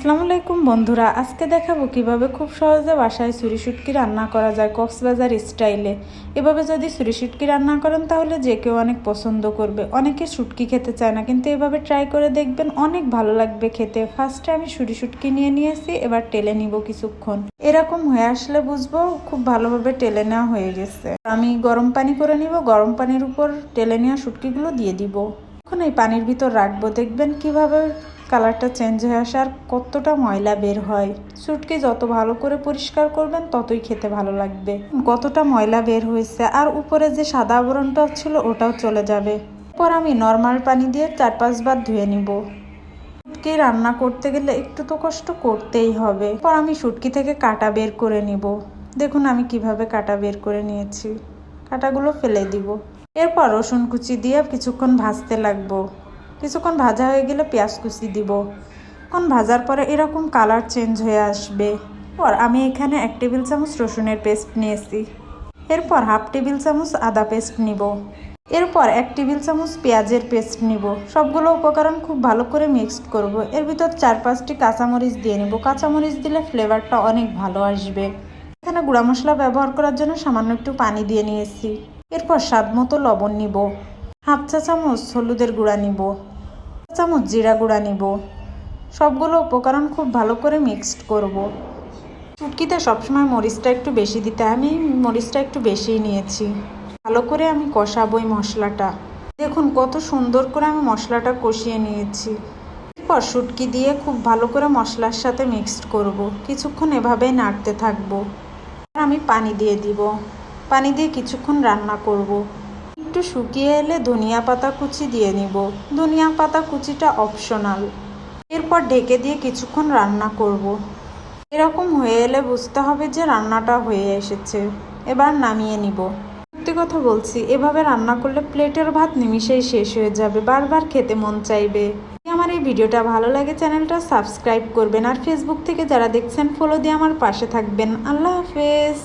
আসসালামু আলাইকুম বন্ধুরা, আজকে দেখাবো কীভাবে খুব সহজে বাসায় ছুরি শুটকি রান্না করা যায় কক্সবাজার স্টাইলে। এভাবে যদি ছুরি শুটকি রান্না করেন, তাহলে যে কেউ অনেক পছন্দ করবে। অনেকে শুটকি খেতে চায় না, কিন্তু এভাবে ট্রাই করে দেখবেন অনেক ভালো লাগবে খেতে। ফার্স্টে আমি ছুরি শুটকি নিয়ে নিয়েছি, এবার টেলে নিব কিছুক্ষণ। এরকম হয়ে আসলে বুঝব খুব ভালোভাবে টেলে নেওয়া হয়ে গেছে। আমি গরম পানি করে নিব, গরম পানির উপর টেলে নেওয়া শুটকিগুলো দিয়ে দিব। এখন এই পানির ভিতর রাখব, দেখবেন কীভাবে কালারটা চেঞ্জ হয়ে আসে আর কতটা ময়লা বের হয়। সুটকি যত ভালো করে পরিষ্কার করবেন, ততই খেতে ভালো লাগবে। কতটা ময়লা বের হয়েছে আর উপরে যে সাদা আবরণটা ছিল, ওটাও চলে যাবে। এরপর আমি নর্মাল পানি দিয়ে চার পাঁচবার ধুয়ে নিব। শুটকি রান্না করতে গেলে একটু তো কষ্ট করতেই হবে। পর আমি শুটকি থেকে কাটা বের করে নিব। দেখুন আমি কীভাবে কাটা বের করে নিয়েছি। কাটাগুলো ফেলে দিব। এরপর রসুন কুচি দিয়ে কিছুক্ষণ ভাজতে লাগবো। কিছুক্ষণ ভাজা হয়ে গেলে পেঁয়াজ কুচি দিব। এখন ভাজার পরে এরকম কালার চেঞ্জ হয়ে আসবে। পর আমি এখানে এক টেবিল চামচ রসুনের পেস্ট নিয়েছি। এরপর হাফ টেবিল চামচ আদা পেস্ট নিব। এরপর এক টেবিল চামচ পেঁয়াজের পেস্ট নিব। সবগুলো উপকরণ খুব ভালো করে মিক্সড করব। এর ভিতর চার পাঁচটি কাঁচামরিচ দিয়ে নিব। কাঁচামরিচ দিলে ফ্লেভারটা অনেক ভালো আসবে। এখানে গুঁড়া মশলা ব্যবহার করার জন্য সামান্য একটু পানি দিয়ে নিয়েছি। এরপর স্বাদ মতো লবণ নিব। হাফ চা চামচ হলুদের গুঁড়া নিব। চামচ জিরা গুঁড়া নিব। সবগুলো উপকরণ খুব ভালো করে মিক্সড করব। চুটকিতে সবসময় মরিচটা একটু বেশি দিতে। আমি মরিচটা একটু বেশিই নিয়েছি। ভালো করে আমি কষাবো এই মশলাটা। দেখুন কত সুন্দর করে আমি মশলাটা কষিয়ে নিয়েছি। এরপর শুটকি দিয়ে খুব ভালো করে মশলার সাথে মিক্সড করব। কিছুক্ষণ এভাবেই নাড়তে থাকব। আর আমি পানি দিয়ে দিব। পানি দিয়ে কিছুক্ষণ রান্না করব। একটু শুকিয়ে এলে ধনিয়া পাতা কুচি দিয়ে নিব। ধনিয়া পাতা কুচিটা অপশনাল এরপর ঢেকে দিয়ে কিছুক্ষণ রান্না করব। এরকম হয়ে এলে বুঝতে হবে যে রান্নাটা হয়ে এসেছে। এবার নামিয়ে নিব। সত্যি কথা বলছি, এভাবে রান্না করলে প্লেটের ভাত নিমিশেই শেষ হয়ে যাবে। বারবার খেতে মন চাইবে। আমার এই ভিডিওটা ভালো লাগে, চ্যানেলটা সাবস্ক্রাইব করবেন। আর ফেসবুক থেকে যারা দেখছেন ফলো দিয়ে আমার পাশে থাকবেন। আল্লাহ হাফেজ।